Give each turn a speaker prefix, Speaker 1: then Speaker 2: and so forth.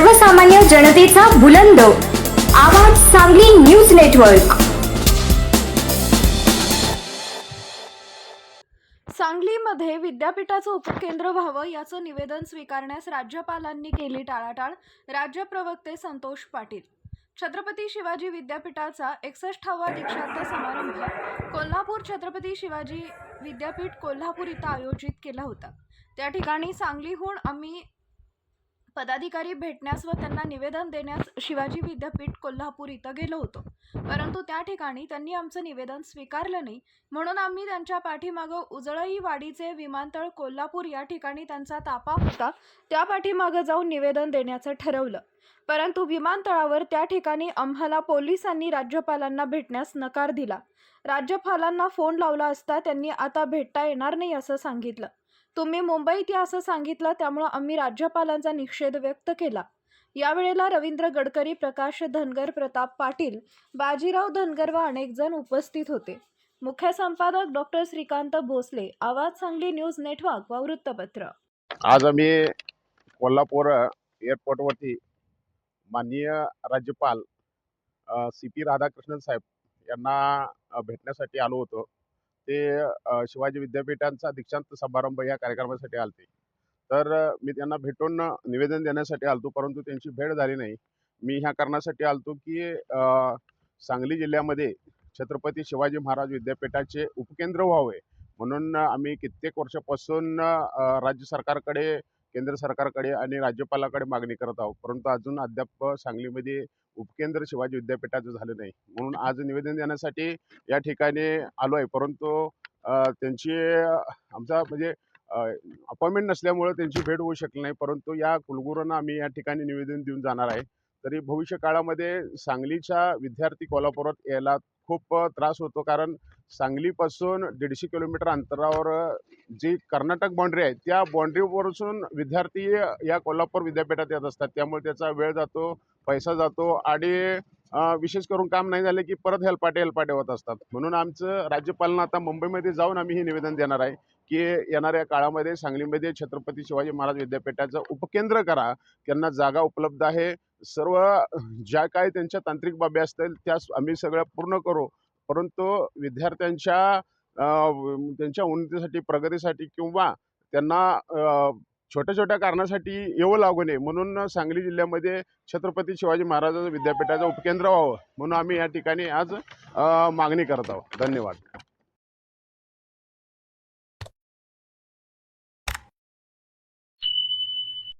Speaker 1: सर्वसामान्य जनतेचा बुलंद. आवाज सांगली न्यूज नेटवर्क.
Speaker 2: सांगलीमध्ये विद्यापीठाचं उपकेंद्र व्हावं याचं निवेदन स्वीकारण्यास राज्यपालांनी केली टाळाटाळ राज्य प्रवक्ते संतोष पाटील. छत्रपती शिवाजी विद्यापीठाचा एकसष्टावा दीक्षांत समारंभ. कोल्हापूर छत्रपती शिवाजी विद्यापीठ कोल्हापूर इथं आयोजित केला होता. त्या ठिकाणी सांगलीहून आम्ही पदाधिकारी भेटण्यास व त्यांना निवेदन देण्यास शिवाजी विद्यापीठ कोल्हापूर इथं गेलो होतो. परंतु त्या ठिकाणी त्यांनी आमचं निवेदन स्वीकारलं नाही. म्हणून आम्ही त्यांच्या पाठीमागं उजळई वाडीचे विमानतळ कोल्हापूर या ठिकाणी त्यांचा तापा होता. त्या पाठीमागं जाऊन निवेदन देण्याचं ठरवलं. परंतु विमानतळावर त्या ठिकाणी आम्हाला पोलिसांनी राज्यपालांना भेटण्यास नकार दिला. राज्यपालांना फोन लावला असता त्यांनी आता भेटता येणार नाही असं सांगितलं. तुम्ही मुंबईत या असं सांगितलं त्यामुळं आम्ही राज्यपालांचा निषेध व्यक्त केला. यावेळेला रवींद्र गडकरी प्रकाश धनगर प्रताप पाटील बाजीराव धनगर व अनेक जण उपस्थित होते. मुख्य संपादक डॉक्टर श्रीकांत भोसले आवाज सांगली न्यूज नेटवर्क व वृत्तपत्र.
Speaker 3: आज आम्ही कोल्हापूर एअरपोर्टवरती माननीय राज्यपाल सी पी राधाकृष्णन साहेब यांना भेटण्यासाठी आलो होतो. ते शिवाजी विद्यापीठांचा दीक्षांत समारंभ या कार्यक्रमासाठी आलते. तर मी त्यांना भेटून निवेदन देण्यासाठी आलतो परंतु त्यांची भेट झाली नाही. मी ह्या कारणासाठी आलतो की सांगली जिल्ह्यामध्ये छत्रपती शिवाजी महाराज विद्यापीठाचे उपकेंद्र व्हावे. म्हणून आम्ही कित्येक वर्षापासून राज्य सरकारकडे केंद्र सरकारकडे आणि राज्यपालाकडे मागणी करत आहोत. परंतु अजून अद्याप सांगलीमध्ये उपकेंद्र शिवाजी विद्यापीठाचं झालं नाही. म्हणून आज निवेदन देण्यासाठी या ठिकाणी आलो आहे. परंतु त्यांची आमचा म्हणजे अपॉइंटमेंट नसल्यामुळं त्यांची भेट होऊ शकली नाही. परंतु या कुलगुरूंना आम्ही या ठिकाणी निवेदन देऊन जाणार आहे. तरी भविष्य काळामध्ये सांगलीच्या विद्यार्थी कोल्हापुरात यायला खूप त्रास होतो. कारण सांगलीपासून दीडशे किलोमीटर अंतरावर जी कर्नाटक बाँड्री आहे त्या बाँड्रीवरून विद्यार्थी या कोल्हापूर विद्यापीठात येत असतात. त्यामुळे त्याचा वेळ जातो पैसा जातो आणि विशेष करून काम नाही झाले की परत हेलपाटे हेलपाटे होत असतात. म्हणून आमचं राज्यपालांना आता मुंबईमध्ये जाऊन आम्ही हे निवेदन देणार आहे की येणाऱ्या काळामध्ये सांगलीमध्ये छत्रपती शिवाजी महाराज विद्यापीठाचं उपकेंद्र करा. त्यांना जागा उपलब्ध आहे. सर्व ज्या काय त्यांच्या तांत्रिक बाबी असतील त्या आम्ही सगळ्या पूर्ण करू. परंतु विद्यार्थ्यांच्या त्यांच्या उन्नतीसाठी प्रगतीसाठी किंवा त्यांना छोट्या छोट्या कारणासाठी येवं लागू नये. म्हणून सांगली जिल्ह्यामध्ये छत्रपती शिवाजी महाराजाचं विद्यापीठाचं उपकेंद्र व्हावं. म्हणून आम्ही या ठिकाणी आज मागणी करत आहोत. धन्यवाद.